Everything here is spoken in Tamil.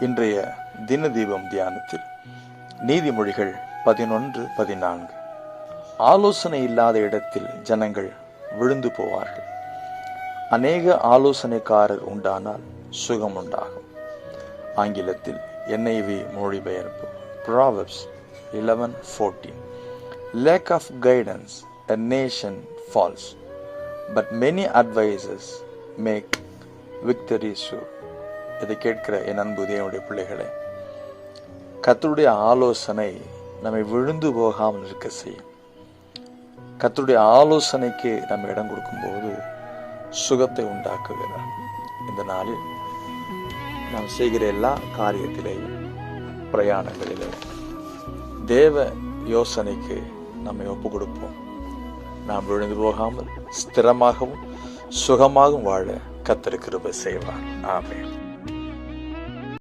இன்றைய தின தீபம் தியானத்தில் நீதிமொழிகள் பதினொன்று பதினான்கு. ஆலோசனை இல்லாத இடத்தில் ஜனங்கள் விழுந்து போவார்கள். அநேக ஆலோசனைக்காரர் உண்டானால் சுகம் உண்டாகும். ஆங்கிலத்தில் என்ஐவி மொழிபெயர்ப்பு proverbs eleven fourteen lack of guidance a nation falls but many advisers make victory sure இதை கேட்கிற என் அன்பு தேவனுடைய பிள்ளைகளே கத்தருடைய ஆலோசனை நம்மை விழுந்து போகாமல் இருக்க செய்யும். கத்தருடைய ஆலோசனைக்கு நம்ம இடம் கொடுக்கும்போது சுகத்தை உண்டாக்குகிறார். இந்த நாளில் நாம் செய்கிற எல்லா காரியத்திலேயும் பிரயாணங்களிலும் தேவ யோசனைக்கு நம்மை ஒப்பு கொடுப்போம். நாம் விழுந்து போகாமல் ஸ்திரமாகவும் சுகமாகவும் வாழ கத்தர் செய்வார். ஆமென்.